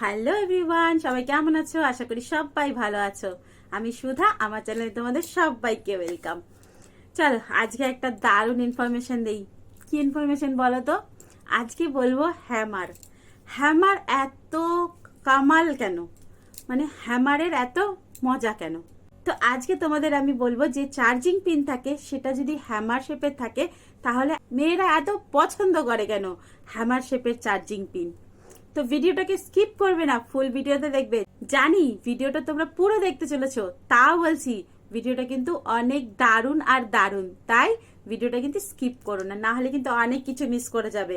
Hello everyone, সবাই কেমন আছো? আশা করি সবাই ভালো আছো। আমি সুধা, আমার চ্যানেলে তোমাদের সবাইকে ওয়েলকাম। চলো, আজকে একটা দারুণ ইনফরমেশন দেই। কি ইনফরমেশন বলো তো? আজকে বলব হ্যামার হ্যামার এত কামাল কেন? মানে হ্যামারের এত মজা কেন? তো আজকে তোমাদের আমি বলব যে চার্জিং পিন থাকে, সেটা যদি হ্যামার শেপের থাকে, তাহলে মেয়েরা এত পছন্দ করে কেন হ্যামার শেপের চার্জিং পিন তো ভিডিওটাকে স্কিপ করবে না ফুল ভিডিওতে দেখবে। জানি, ভিডিওটা তোমরা পুরো দেখতে চলেছো, তাও বলছি, ভিডিওটা কিন্তু অনেক দারুণ আর দারুণ। তাই ভিডিওটা কিন্তু স্কিপ করো না না হলে কিন্তু অনেক কিছু মিস করে যাবে।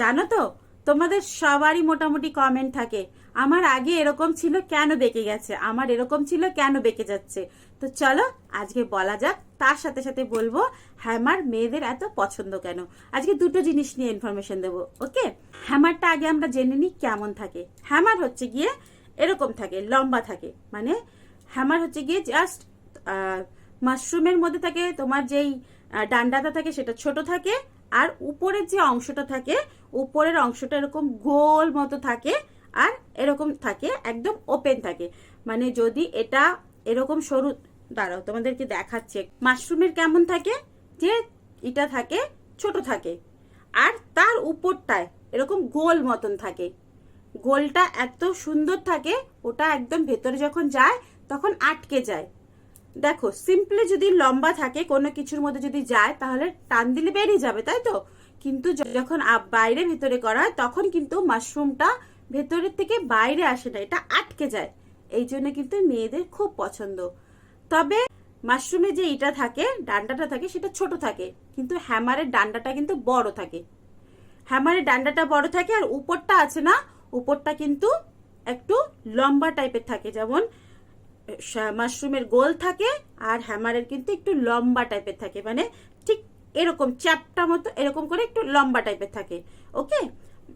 জানো তো তোমাদের সবারই মোটামুটি কমেন্ট থাকে। আমার আগে এরকম ছিল, কেন বেঁকে গেছে? আমার এরকম ছিল, কেন বেঁকে যাচ্ছে? তো চলো, আজকে বলা যাক। তার সাথে সাথে বলব, হ্যামার মেয়েদের এত পছন্দ কেন? আজকে দুটো জিনিস নিয়ে ইনফরমেশন দেবো ওকে হ্যামারটা আগে আমরা জেনে নিই কেমন থাকে। হ্যামার হচ্ছে গিয়ে এরকম থাকে, লম্বা থাকে। মানে হ্যামার হচ্ছে গিয়ে জাস্ট মাশরুমের মধ্যে থাকে, তোমার যেই ডান্ডাটা থাকে সেটা ছোট থাকে আর উপরের যে অংশটা থাকে, উপরের অংশটা এরকম গোল মতো থাকে আর এরকম থাকে, একদম ওপেন থাকে। মানে যদি এটা এরকম সরু, দাঁড়াও তোমাদেরকে দেখাচ্ছে। মাশরুমের কেমন থাকে? যে এটা থাকে, ছোট থাকে। আর তার উপরটায় এরকম গোল মতন থাকে। গোলটা এত সুন্দর থাকে, ওটা একদম ভেতরে যখন যায়, তখন আটকে যায়। দেখো সিম্পলি যদি লম্বা থাকে, কোনো কিছুর মধ্যে যদি যায়, তাহলে টান দিলে বেরিয়ে যাবে, তাই তো? কিন্তু যখন বাইরে ভেতরে করা হয়, তখন কিন্তু মাশরুমটা ভেতরের থেকে বাইরে আসে না, এটা আটকে যায়। এই জন্য কিন্তু মেয়েদের খুব পছন্দ। তবে মাশরুমে যে ইটা থাকে, ডান্ডাটা থাকে, সেটা ছোট থাকে, কিন্তু হ্যামারের ডান্ডাটা কিন্তু বড় থাকে। হ্যামারের ডান্ডাটা বড় থাকে আর উপরটা আছে না, উপরটা কিন্তু একটু লম্বা টাইপের থাকে, যেমন মাশরুমের গোল থাকে আর হ্যামারের কিন্তু একটু লম্বা টাইপের থাকে। মানে ঠিক এরকম চ্যাপটা মতো এরকম করে একটু লম্বা টাইপের থাকে। ওকে?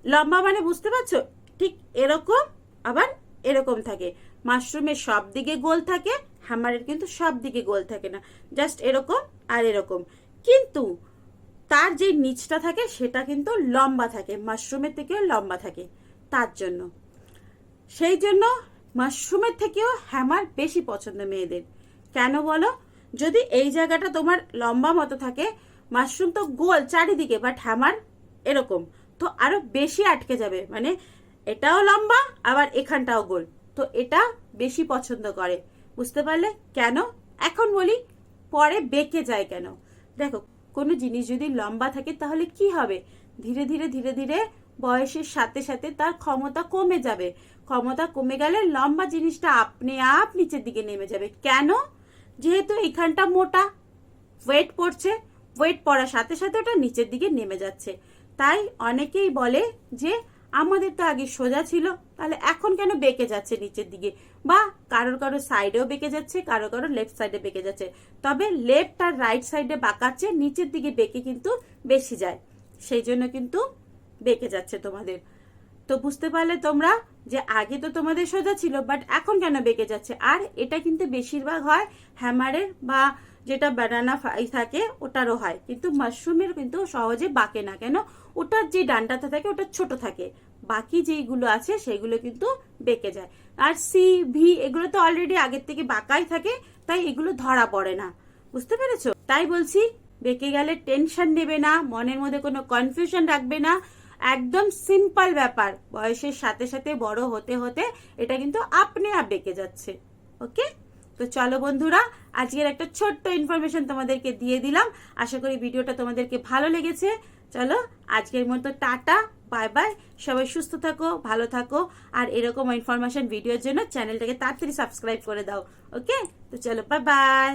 লম্বা মানে বুঝতে পারছ? ঠিক এরকম, আবার এরকম থাকে। মাশরুমের সব দিকে গোল থাকে, হ্যামারের কিন্তু সব দিকে গোল থাকে না। জাস্ট এরকম আর এরকম। কিন্তু তার যে নিচটা থাকে সেটা কিন্তু লম্বা থাকে, মাশরুমের থেকেও লম্বা থাকে। তার জন্য। সেই জন্য মাশরুমের থেকেও হ্যামার বেশি পছন্দ মেয়েদের। কেন বলো? যদি এই জায়গাটা তোমার লম্বা মতো থাকে, মাশরুম তো গোল চারিদিকে বাট হ্যামার এরকম। তো আরও বেশি আটকে যাবে মানে এটাও লম্বা, আবার এখানটাও গোল। তো এটা বেশি পছন্দ করে। বুঝতে পারলে? কেন? এখন বলি, পরে বেঁকে যায় কেন? দেখো, কোনো জিনিস যদি লম্বা থাকে, তাহলে কি হবে? ধীরে ধীরে ধীরে ধীরে বয়সের সাথে সাথে তার ক্ষমতা কমে যাবে। ক্ষমতা কমে গেলে লম্বা জিনিসটা আপনি আপ নিচের দিকে নেমে যাবে। কেন? যেহেতু এখানটা মোটা। ওয়েট পড়ছে। ওয়েট পড়ার সাথে সাথে ওটা নিচের দিকে নেমে যাচ্ছে। তাই অনেকেই বলে যে, আমাদের তো আগে সোজা ছিল। তাহলে এখন কেন বেঁকে যাচ্ছে নিচের দিকে? বা কারোর কারও সাইডেও বেঁকে যাচ্ছে কারও কারও লেফট সাইডে বেঁকে যাচ্ছে। তবে লেফট আর রাইট সাইডে বাঁকাচ্ছে, নিচের দিকে বেঁকে কিন্তু বেশি যায়। সেই জন্য কিন্তু বেঁকে যাচ্ছে তোমাদের। তো বুঝতে পারলে তোমরা যে আগে তো তোমাদের সোজা ছিল বাট এখন কেন বেঁকে যাচ্ছে? আর এটা কিন্তু বেশিরভাগ হয় হ্যামারের বা যেটা ব্যানানা ফ্রাই থাকে, ওটারও হয়। কিন্তু মাশরুমের কিন্তু সহজে বাঁকে না। কেন? ওটার যে ডান্ডাটা থাকে, ওটা ছোট থাকে। বাকি যেইগুলো আছে, সেগুলো কিন্তু বেঁকে যায়। আর সি ভি এগুলো তো অলরেডি আগের থেকে বাঁকাই থাকে, তাই এগুলো ধরা পড়ে না। বুঝতে পেরেছ? তাই বলছি, বেঁকে গেলে টেনশন নেবে না, মনের মধ্যে কোনো কনফিউশন রাখবে না। একদম সিম্পল ব্যাপার। বয়সের সাথে সাথে বড় হতে হতে এটা কিন্তু আপনি আপ বেঁকে যাচ্ছে ওকে তো চলো বন্ধুরা, আজকের একটা ছোট্ট ইনফরমেশন তোমাদেরকে দিয়ে দিলাম। আশা করি ভিডিওটা তোমাদেরকে ভালো লেগেছে। চলো, আজকের মতো টাটা বাই বাই সবাই সুস্থ থাকো, ভালো থাকো, আর এরকম ইনফরমেশন ভিডিওর জন্য চ্যানেলটাকে তাড়াতাড়ি সাবস্ক্রাইব করে দাও ওকে তো চলো বাই বাই